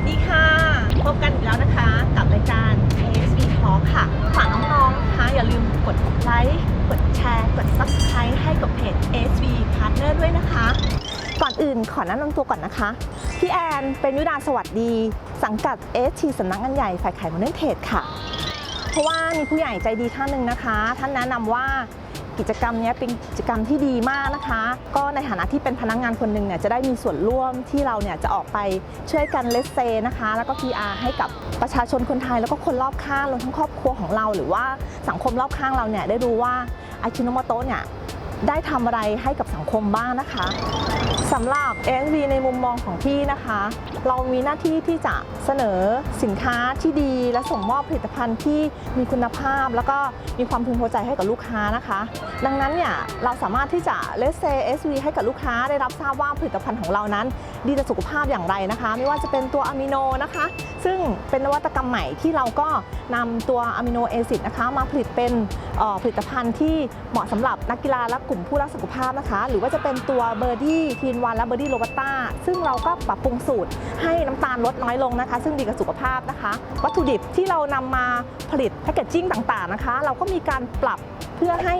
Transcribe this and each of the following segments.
สดีค่ะ พบกันอีกแล้วนะคะ กับรายการ KSB Talk ค่ะ ฝากน้องๆนะคะอย่าลืมกดไลค์ กดแชร์ กด Subscribe ให้กับเพจ KSB Partner ด้วยนะคะ ก่อนอื่นขอแนะนำตัวก่อนนะคะ พี่แอนเป็นยุดาสวัสดี สังกัด ST สำนักงานใหญ่ฝ่ายขายมอนเทรดค่ะ เพราะว่ามีผู้ใหญ่ใจดีท่านหนึ่งนะคะ ท่านแนะนำว่า กิจกรรมนี้เป็นกิจกรรมที่ดีมากนะคะ ก็ในฐานะที่เป็นพนักงานคนหนึ่งเนี่ยจะได้มีส่วนร่วมที่เราเนี่ยจะออกไปช่วยกันเลสเซนะคะ แล้วก็ PR ให้กับประชาชนคนไทยแล้วก็คนรอบข้างรวมทั้งครอบครัวของเรา หรือว่าสังคมรอบข้างเราเนี่ยได้รู้ว่าอาชิโนโมโตะเนี่ย ได้ทำอะไรให้กับสังคมบ้างนะคะสำหรับ NV ในมุมมองของพี่นะคะ เรามีหน้าที่ที่จะเสนอสินค้าที่ดี และส่งมอบผลิตภัณฑ์ที่มีคุณภาพ แล้วก็มีความพึงพอใจให้กับลูกค้านะคะ ดังนั้นเนี่ยเราสามารถที่จะเลสเซ SV ให้กับลูกค้าได้รับทราบว่าผลิตภัณฑ์ของเรานั้น ดีต่อสุขภาพอย่างไรนะคะ ไม่ว่าจะเป็นตัวอะมิโนนะคะ ซึ่งเป็นนวัตกรรมใหม่ที่เราก็นำตัวอะมิโนแอซิดนะคะมาผลิตเป็นผลิตภัณฑ์ที่เหมาะสำหรับนักกีฬาและกลุ่มผู้รักสุขภาพนะคะ หรือว่าจะเป็นตัวเบอร์ดี้ทีนวันและเบอร์ดี้โรบัตต้าซึ่งเราก็ปรับปรุงสูตรให้น้ำตาลลดน้อยลงนะคะ ซึ่งดีกับสุขภาพนะคะ วัตถุดิบที่เรานำมาผลิตแพคเกจจิ้งต่างๆนะคะ เราก็มีการปรับเพื่อให้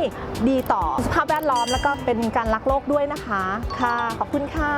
ดีต่อสภาพแวดล้อม แล้วก็เป็นการรักโลกด้วยนะคะค่ะขอบคุณค่ะ